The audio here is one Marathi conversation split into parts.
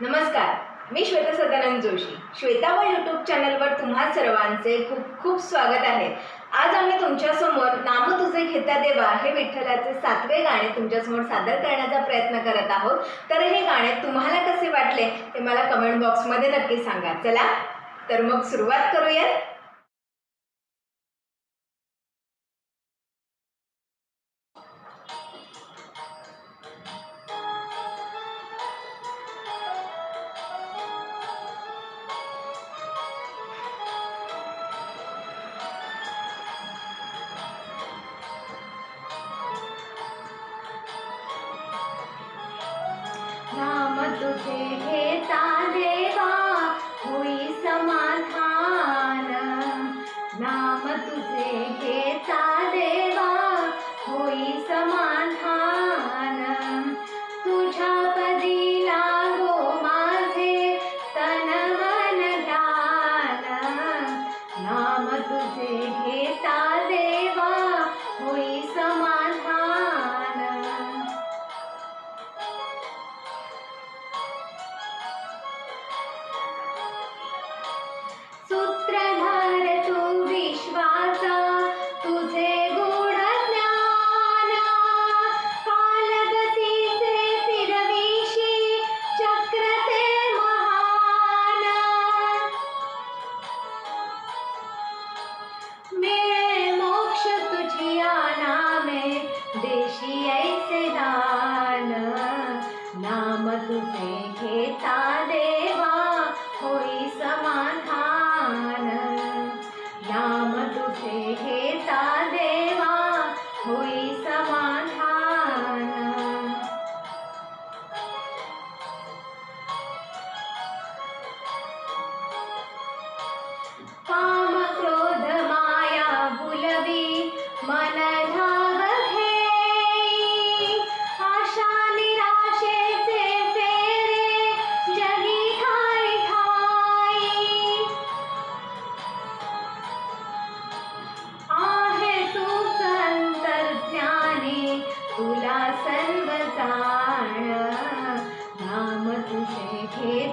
नमस्कार मी श्वेता सदानंद जोशी. श्वेता व यूट्यूब चॅनलवर तुम्हा सर्वांचे खूप खूप स्वागत आहे. आज आम्ही तुमच्यासमोर नाम तुझे घेता देवा हे विठ्ठलाचे सातवे गाणे तुमच्यासमोर सादर करण्याचा प्रयत्न करत आहोत. तर हे गाणे तुम्हाला कसे वाटले ते मला कमेंट बॉक्समध्ये नक्की सांगा. चला तर मग सुरुवात करूयात. तुझे घेता होई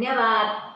Never.